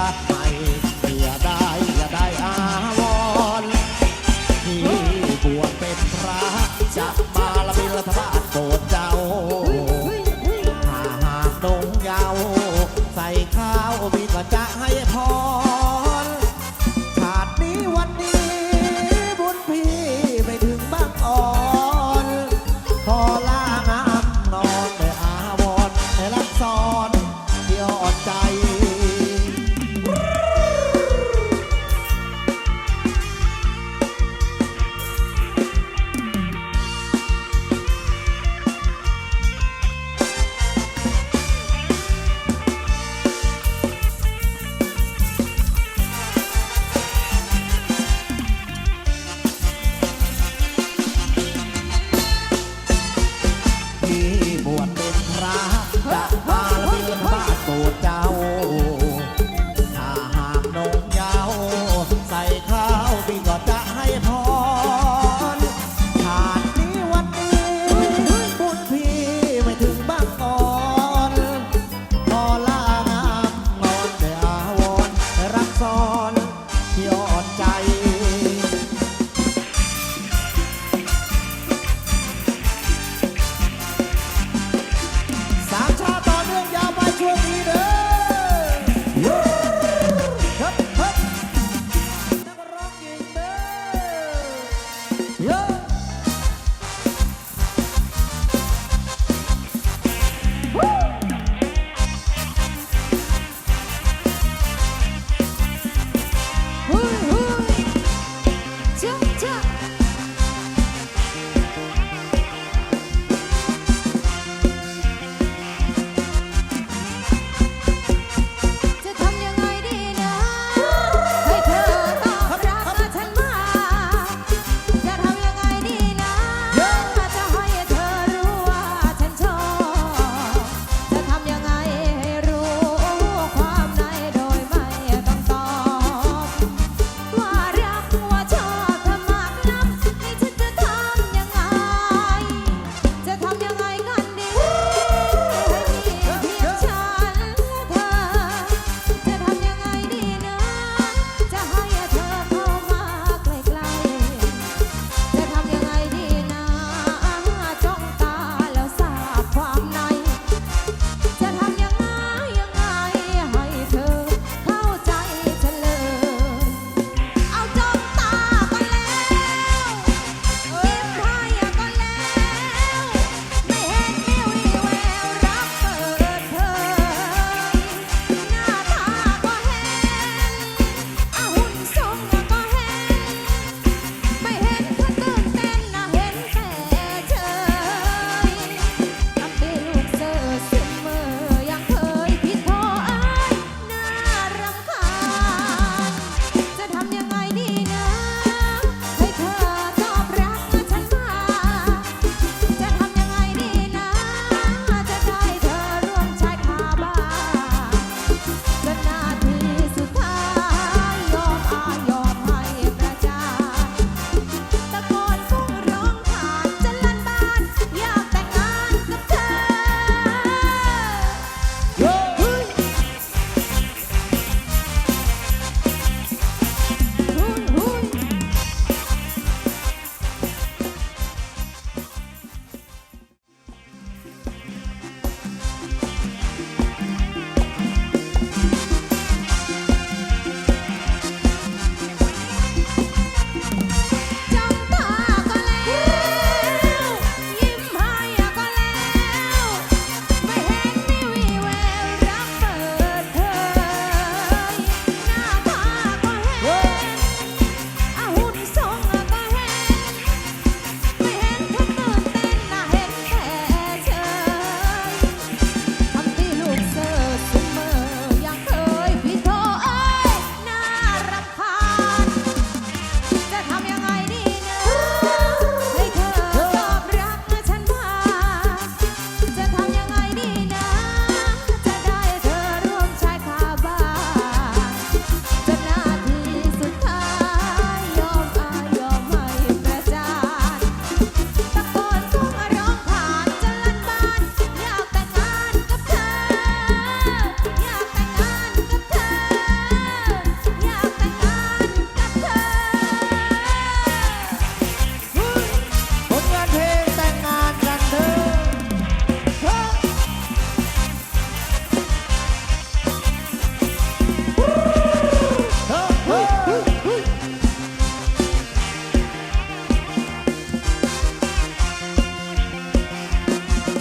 าติใหม่อย่าได้อย่าได้อาวรณ์ที่บวชเป็นพระจะมาละบินรัฐบาลโปรดเจ้า ถ้าหากนงยาใส่ข้าวมีก็จะให้พร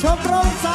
ชมรมสา